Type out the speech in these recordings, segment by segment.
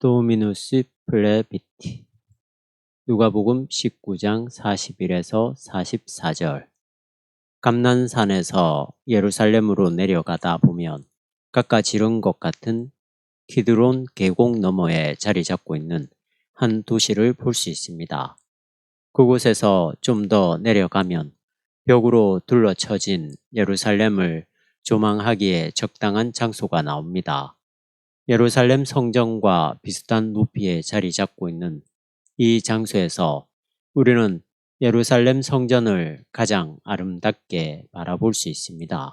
도미누스 플레비티 누가복음 19장 41에서 44절 감난산에서 예루살렘으로 내려가다 보면 깎아지른 것 같은 키드론 계곡 너머에 자리 잡고 있는 한 도시를 볼 수 있습니다. 그곳에서 좀 더 내려가면 벽으로 둘러쳐진 예루살렘을 조망하기에 적당한 장소가 나옵니다. 예루살렘 성전과 비슷한 높이에 자리 잡고 있는 이 장소에서 우리는 예루살렘 성전을 가장 아름답게 바라볼 수 있습니다.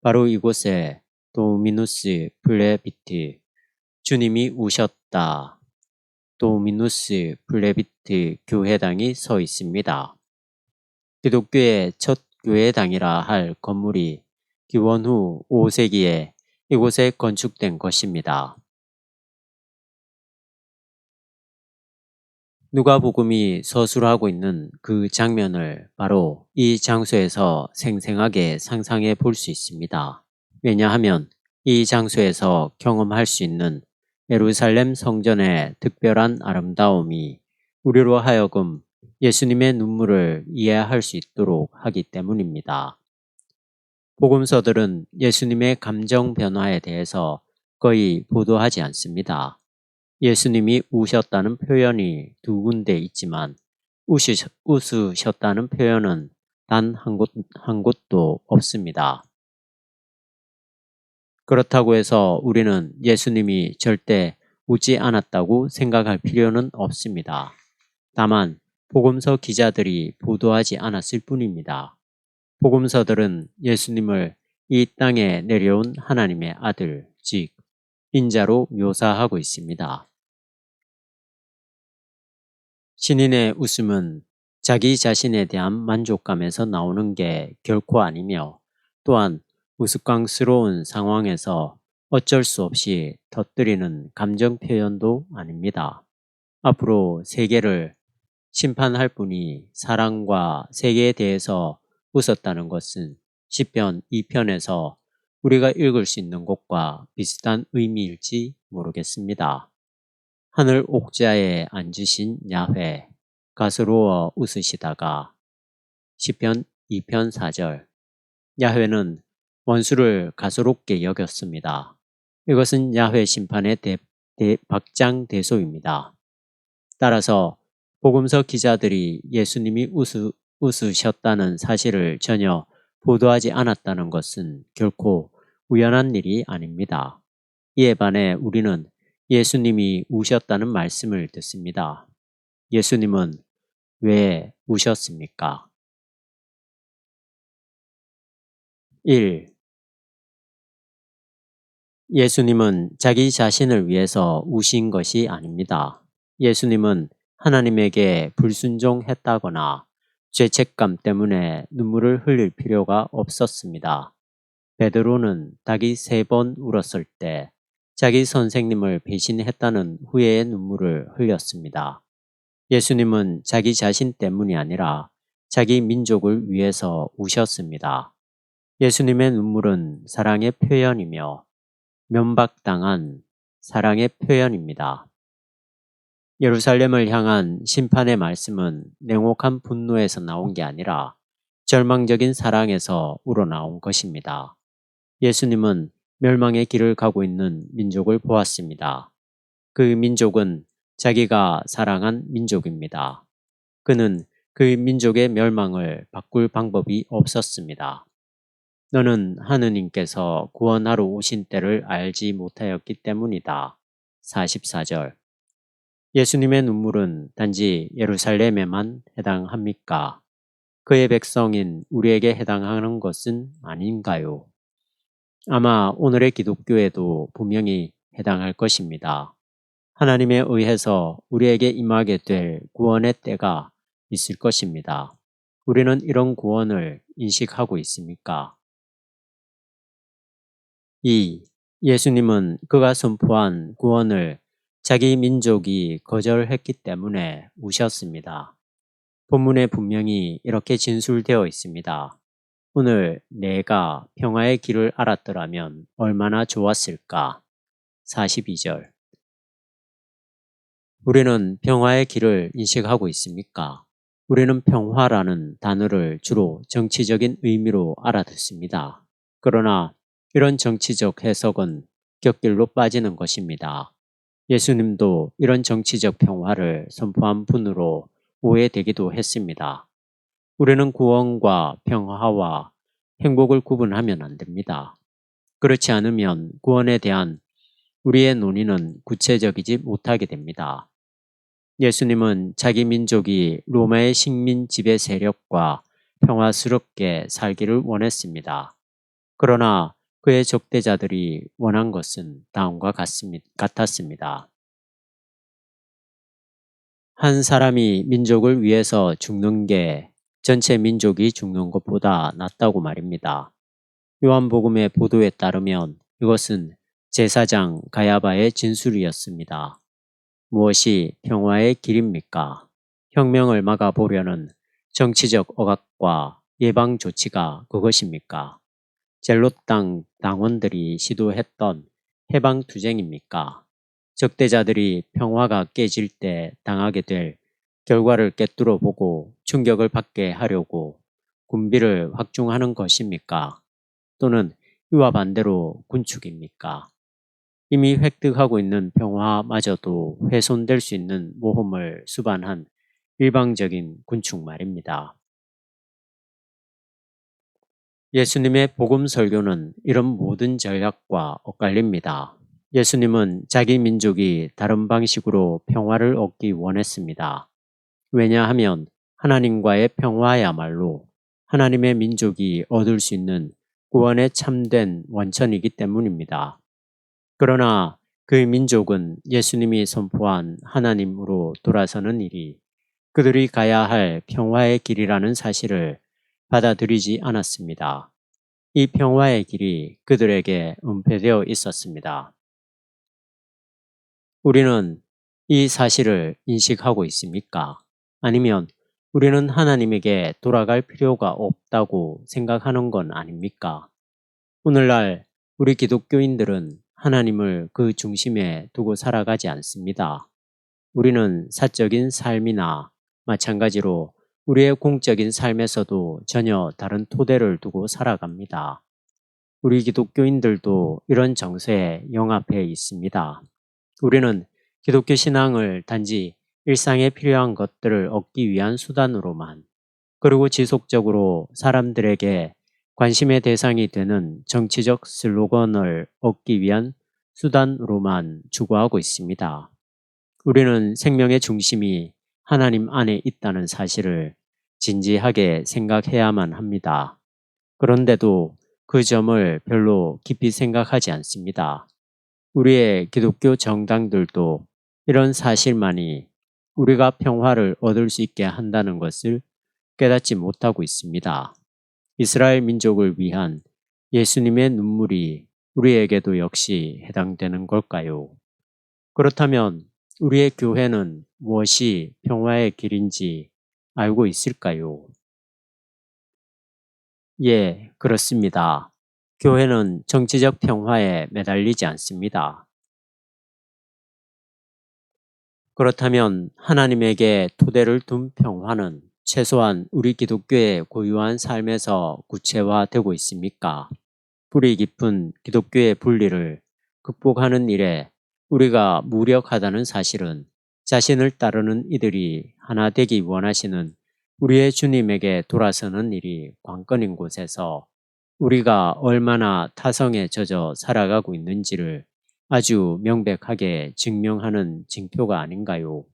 바로 이곳에 도미누스 플레비트 주님이 우셨다. 도미누스 플레비트 교회당이 서 있습니다. 기독교의 첫 교회당이라 할 건물이 기원 후 5세기에 이곳에 건축된 것입니다. 누가복음이 서술하고 있는 그 장면을 바로 이 장소에서 생생하게 상상해 볼 수 있습니다. 왜냐하면 이 장소에서 경험할 수 있는 예루살렘 성전의 특별한 아름다움이 우리로 하여금 예수님의 눈물을 이해할 수 있도록 하기 때문입니다. 복음서들은 예수님의 감정 변화에 대해서 거의 보도하지 않습니다. 예수님이 우셨다는 표현이 두 군데 있지만 웃으셨 다는 표현은 단 한 곳, 한 곳도 없습니다. 그렇다고 해서 우리는 예수님이 절대 웃지 않았다고 생각할 필요는 없습니다. 다만 복음서 기자들이 보도하지 않았을 뿐입니다. 복음서들은 예수님을 이 땅에 내려온 하나님의 아들, 즉 인자로 묘사하고 있습니다. 신인의 웃음은 자기 자신에 대한 만족감에서 나오는 게 결코 아니며 또한 우스꽝스러운 상황에서 어쩔 수 없이 터뜨리는 감정 표현도 아닙니다. 앞으로 세계를 심판할 분이 사랑과 세계에 대해서 웃었다는 것은 10편 2편에서 우리가 읽을 수 있는 것과 비슷한 의미일지 모르겠습니다. 하늘 옥자에 앉으신 야훼 가스로워 웃으시다가 10편 2편 4절 야훼는 원수를 가소롭게 여겼습니다. 이것은 야훼 심판의 대, 대, 박장대소입니다. 따라서 복음서 기자들이 예수님이 웃으, 웃으셨다는 사실을 전혀 보도하지 않았다는 것은 결코 우연한 일이 아닙니다. 이에 반해 우리는 예수님이 우셨다는 말씀을 듣습니다. 예수님은 왜 우셨습니까? 1. 예수님은 자기 자신을 위해서 우신 것이 아닙니다. 예수님은 하나님에게 불순종했다거나 죄책감 때문에 눈물을 흘릴 필요가 없었습니다. 베드로는 닭이 세 번 울었을 때 자기 선생님을 배신했다는 후회의 눈물을 흘렸습니다. 예수님은 자기 자신 때문이 아니라 자기 민족을 위해서 우셨습니다. 예수님의 눈물은 사랑의 표현이며 면박당한 사랑의 표현입니다. 예루살렘을 향한 심판의 말씀은 냉혹한 분노에서 나온 게 아니라 절망적인 사랑에서 우러나온 것입니다. 예수님은 멸망의 길을 가고 있는 민족을 보았습니다. 그 민족은 자기가 사랑한 민족입니다. 그는 그 민족의 멸망을 바꿀 방법이 없었습니다. 너는 하느님께서 구원하러 오신 때를 알지 못하였기 때문이다. 44절 예수님의 눈물은 단지 예루살렘에만 해당합니까? 그의 백성인 우리에게 해당하는 것은 아닌가요? 아마 오늘의 기독교에도 분명히 해당할 것입니다. 하나님에 의해서 우리에게 임하게 될 구원의 때가 있을 것입니다. 우리는 이런 구원을 인식하고 있습니까? 2. 예수님은 그가 선포한 구원을 자기 민족이 거절했기 때문에 우셨습니다. 본문에 분명히 이렇게 진술되어 있습니다. 오늘 내가 평화의 길을 알았더라면 얼마나 좋았을까? 42절. 우리는 평화의 길을 인식하고 있습니까? 우리는 평화라는 단어를 주로 정치적인 의미로 알아듣습니다. 그러나 이런 정치적 해석은 곁길로 빠지는 것입니다. 예수님도 이런 정치적 평화를 선포한 분으로 오해되기도 했습니다. 우리는 구원과 평화와 행복을 구분하면 안 됩니다. 그렇지 않으면 구원에 대한 우리의 논의는 구체적이지 못하게 됩니다. 예수님은 자기 민족이 로마의 식민 지배 세력과 평화스럽게 살기를 원했습니다. 그러나 그의 적대자들이 원한 것은 다음과 같았습니다. 한 사람이 민족을 위해서 죽는 게 전체 민족이 죽는 것보다 낫다고 말입니다. 요한복음의 보도에 따르면 이것은 제사장 가야바의 진술이었습니다. 무엇이 평화의 길입니까? 혁명을 막아보려는 정치적 억압과 예방 조치가 그것입니까? 젤롯당 당원들이 시도했던 해방 투쟁입니까? 적대자들이 평화가 깨질 때 당하게 될 결과를 꿰뚫어 보고 충격을 받게 하려고 군비를 확충하는 것입니까? 또는 이와 반대로 군축입니까? 이미 획득하고 있는 평화마저도 훼손될 수 있는 모험을 수반한 일방적인 군축 말입니다. 예수님의 복음 설교는 이런 모든 전략과 엇갈립니다. 예수님은 자기 민족이 다른 방식으로 평화를 얻기 원했습니다. 왜냐하면 하나님과의 평화야말로 하나님의 민족이 얻을 수 있는 구원의 참된 원천이기 때문입니다. 그러나 그 민족은 예수님이 선포한 하나님으로 돌아서는 일이 그들이 가야 할 평화의 길이라는 사실을 받아들이지 않았습니다. 이 평화의 길이 그들에게 은폐되어 있었습니다. 우리는 이 사실을 인식하고 있습니까? 아니면 우리는 하나님에게 돌아갈 필요가 없다고 생각하는 건 아닙니까? 오늘날 우리 기독교인들은 하나님을 그 중심에 두고 살아가지 않습니다. 우리는 사적인 삶이나 마찬가지로 우리의 공적인 삶에서도 전혀 다른 토대를 두고 살아갑니다. 우리 기독교인들도 이런 정세에 영합해 있습니다. 우리는 기독교 신앙을 단지 일상에 필요한 것들을 얻기 위한 수단으로만 그리고 지속적으로 사람들에게 관심의 대상이 되는 정치적 슬로건을 얻기 위한 수단으로만 추구하고 있습니다. 우리는 생명의 중심이 하나님 안에 있다는 사실을 진지하게 생각해야만 합니다. 그런데도 그 점을 별로 깊이 생각하지 않습니다. 우리의 기독교 정당들도 이런 사실만이 우리가 평화를 얻을 수 있게 한다는 것을 깨닫지 못하고 있습니다. 이스라엘 민족을 위한 예수님의 눈물이 우리에게도 역시 해당되는 걸까요? 그렇다면 우리의 교회는 무엇이 평화의 길인지 알고 있을까요? 예, 그렇습니다. 교회는 정치적 평화에 매달리지 않습니다. 그렇다면 하나님에게 토대를 둔 평화는 최소한 우리 기독교의 고유한 삶에서 구체화되고 있습니까? 뿌리 깊은 기독교의 분리를 극복하는 일에 우리가 무력하다는 사실은 자신을 따르는 이들이 하나 되기 원하시는 우리의 주님에게 돌아서는 일이 관건인 곳에서 우리가 얼마나 타성에 젖어 살아가고 있는지를 아주 명백하게 증명하는 징표가 아닌가요?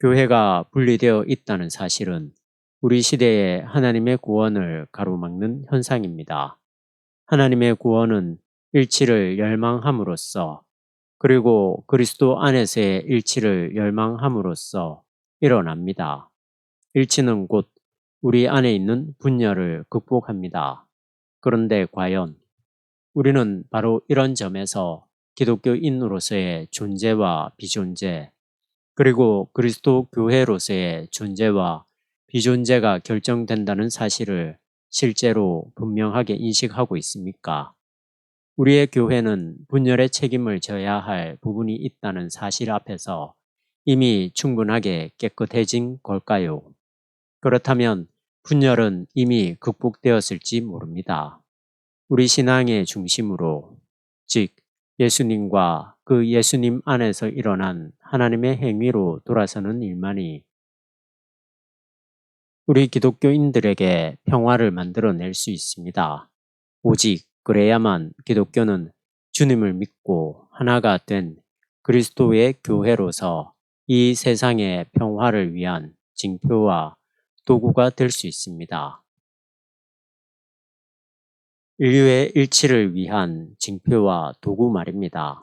교회가 분리되어 있다는 사실은 우리 시대의 하나님의 구원을 가로막는 현상입니다. 하나님의 구원은 일치를 열망함으로써 그리고 그리스도 안에서의 일치를 열망함으로써 일어납니다. 일치는 곧 우리 안에 있는 분열을 극복합니다. 그런데 과연 우리는 바로 이런 점에서 기독교인으로서의 존재와 비존재, 그리고 그리스도 교회로서의 존재와 비존재가 결정된다는 사실을 실제로 분명하게 인식하고 있습니까? 우리의 교회는 분열의 책임을 져야 할 부분이 있다는 사실 앞에서 이미 충분하게 깨끗해진 걸까요? 그렇다면 분열은 이미 극복되었을지 모릅니다. 우리 신앙의 중심으로, 즉, 예수님과 그 예수님 안에서 일어난 하나님의 행위로 돌아서는 일만이 우리 기독교인들에게 평화를 만들어낼 수 있습니다. 오직 그래야만 기독교는 주님을 믿고 하나가 된 그리스도의 교회로서 이 세상의 평화를 위한 징표와 도구가 될 수 있습니다. 인류의 일치를 위한 징표와 도구 말입니다.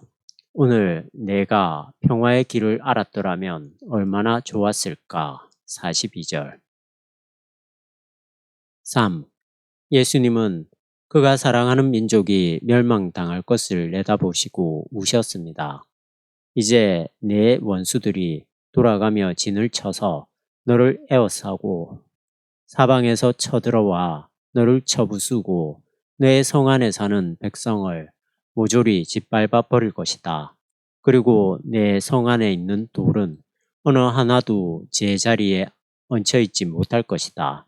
오늘 내가 평화의 길을 알았더라면 얼마나 좋았을까? 42절. 3. 예수님은 그가 사랑하는 민족이 멸망당할 것을 내다보시고 우셨습니다. 이제 내 원수들이 돌아가며 진을 쳐서 너를 에워싸고 사방에서 쳐들어와 너를 쳐부수고 내 성 안에 사는 백성을 모조리 짓밟아 버릴 것이다. 그리고 내 성 안에 있는 돌은 어느 하나도 제자리에 얹혀 있지 못할 것이다.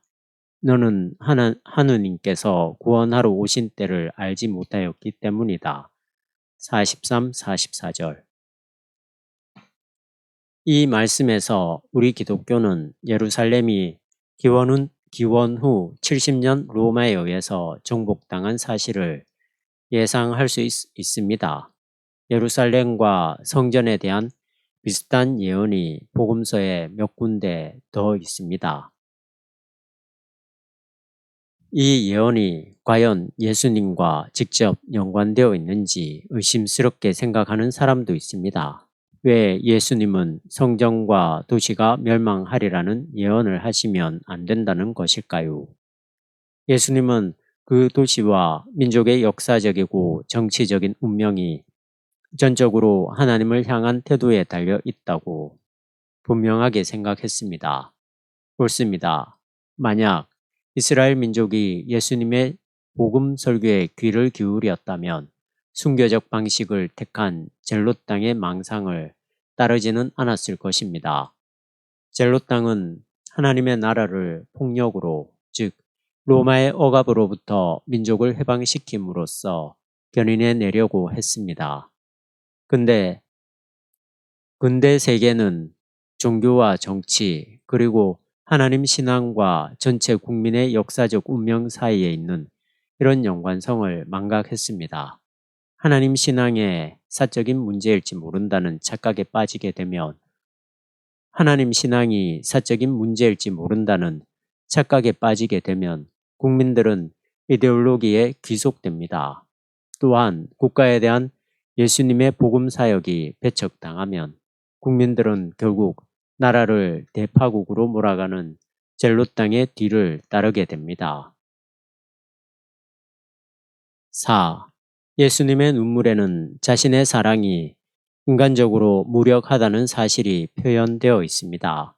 너는 하나, 하느님께서 구원하러 오신 때를 알지 못하였기 때문이다. 43, 44절 이 말씀에서 우리 기독교는 예루살렘이 기원, 기원 후 70년 로마에 의해서 정복당한 사실을 예상할 수 있, 있습니다. 예루살렘과 성전에 대한 비슷한 예언이 복음서에 몇 군데 더 있습니다. 이 예언이 과연 예수님과 직접 연관되어 있는지 의심스럽게 생각하는 사람도 있습니다. 왜 예수님은 성전과 도시가 멸망하리라는 예언을 하시면 안 된다는 것일까요? 예수님은 그 도시와 민족의 역사적이고 정치적인 운명이 전적으로 하나님을 향한 태도에 달려 있다고 분명하게 생각했습니다. 옳습니다. 만약 이스라엘 민족이 예수님의 복음 설교에 귀를 기울였다면 순교적 방식을 택한 젤롯 땅의 망상을 따르지는 않았을 것입니다. 젤롯 땅은 하나님의 나라를 폭력으로, 즉 로마의 억압으로부터 민족을 해방시킴으로써 견인해 내려고 했습니다. 근데 근대 세계는 종교와 정치 그리고 하나님 신앙과 전체 국민의 역사적 운명 사이에 있는 이런 연관성을 망각했습니다. 하나님 신앙의 사적인 문제일지 모른다는 착각에 빠지게 되면 하나님 신앙이 사적인 문제일지 모른다는 착각에 빠지게 되면 국민들은 이데올로기에 귀속됩니다. 또한 국가에 대한 예수님의 복음 사역이 배척당하면 국민들은 결국 나라를 대파국으로 몰아가는 젤롯 땅의 뒤를 따르게 됩니다. 4. 예수님의 눈물에는 자신의 사랑이 인간적으로 무력하다는 사실이 표현되어 있습니다.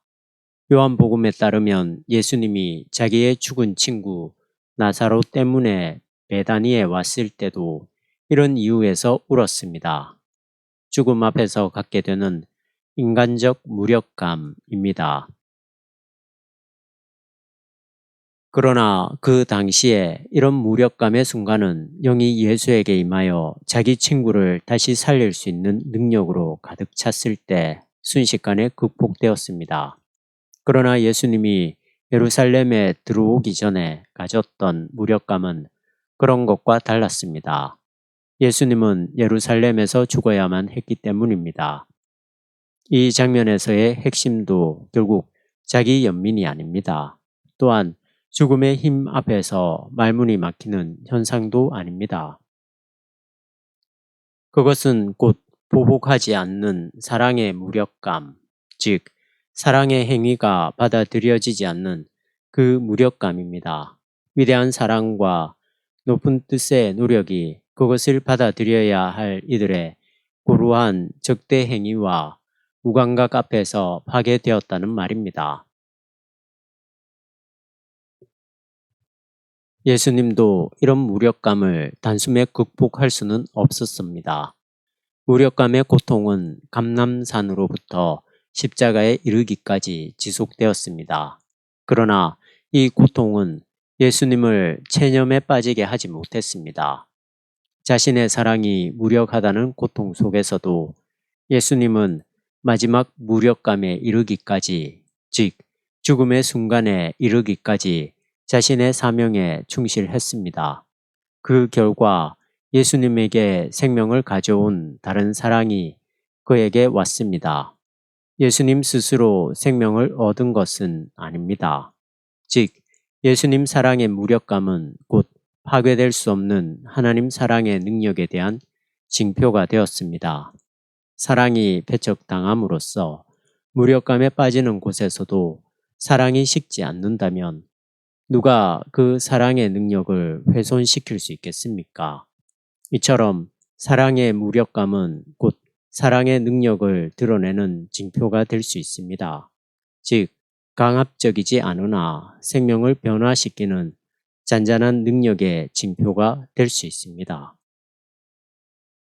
요한복음에 따르면 예수님이 자기의 죽은 친구 나사로 때문에 베다니에 왔을 때도 이런 이유에서 울었습니다. 죽음 앞에서 갖게 되는 인간적 무력감입니다. 그러나 그 당시에 이런 무력감의 순간은 영이 예수에게 임하여 자기 친구를 다시 살릴 수 있는 능력으로 가득 찼을 때 순식간에 극복되었습니다. 그러나 예수님이 예루살렘에 들어오기 전에 가졌던 무력감은 그런 것과 달랐습니다. 예수님은 예루살렘에서 죽어야만 했기 때문입니다. 이 장면에서의 핵심도 결국 자기 연민이 아닙니다. 또한 죽음의 힘 앞에서 말문이 막히는 현상도 아닙니다. 그것은 곧 보복하지 않는 사랑의 무력감, 즉, 사랑의 행위가 받아들여지지 않는 그 무력감입니다. 위대한 사랑과 높은 뜻의 노력이 그것을 받아들여야 할 이들의 고루한 적대 행위와 무감각 앞에서 파괴되었다는 말입니다. 예수님도 이런 무력감을 단숨에 극복할 수는 없었습니다. 무력감의 고통은 감남산으로부터 십자가에 이르기까지 지속되었습니다. 그러나 이 고통은 예수님을 체념에 빠지게 하지 못했습니다. 자신의 사랑이 무력하다는 고통 속에서도 예수님은 마지막 무력감에 이르기까지, 즉, 죽음의 순간에 이르기까지 자신의 사명에 충실했습니다. 그 결과 예수님에게 생명을 가져온 다른 사랑이 그에게 왔습니다. 예수님 스스로 생명을 얻은 것은 아닙니다. 즉, 예수님 사랑의 무력감은 곧 파괴될 수 없는 하나님 사랑의 능력에 대한 징표가 되었습니다. 사랑이 배척당함으로써 무력감에 빠지는 곳에서도 사랑이 식지 않는다면 누가 그 사랑의 능력을 훼손시킬 수 있겠습니까? 이처럼 사랑의 무력감은 곧 사랑의 능력을 드러내는 징표가 될 수 있습니다. 즉, 강압적이지 않으나 생명을 변화시키는 잔잔한 능력의 징표가 될 수 있습니다.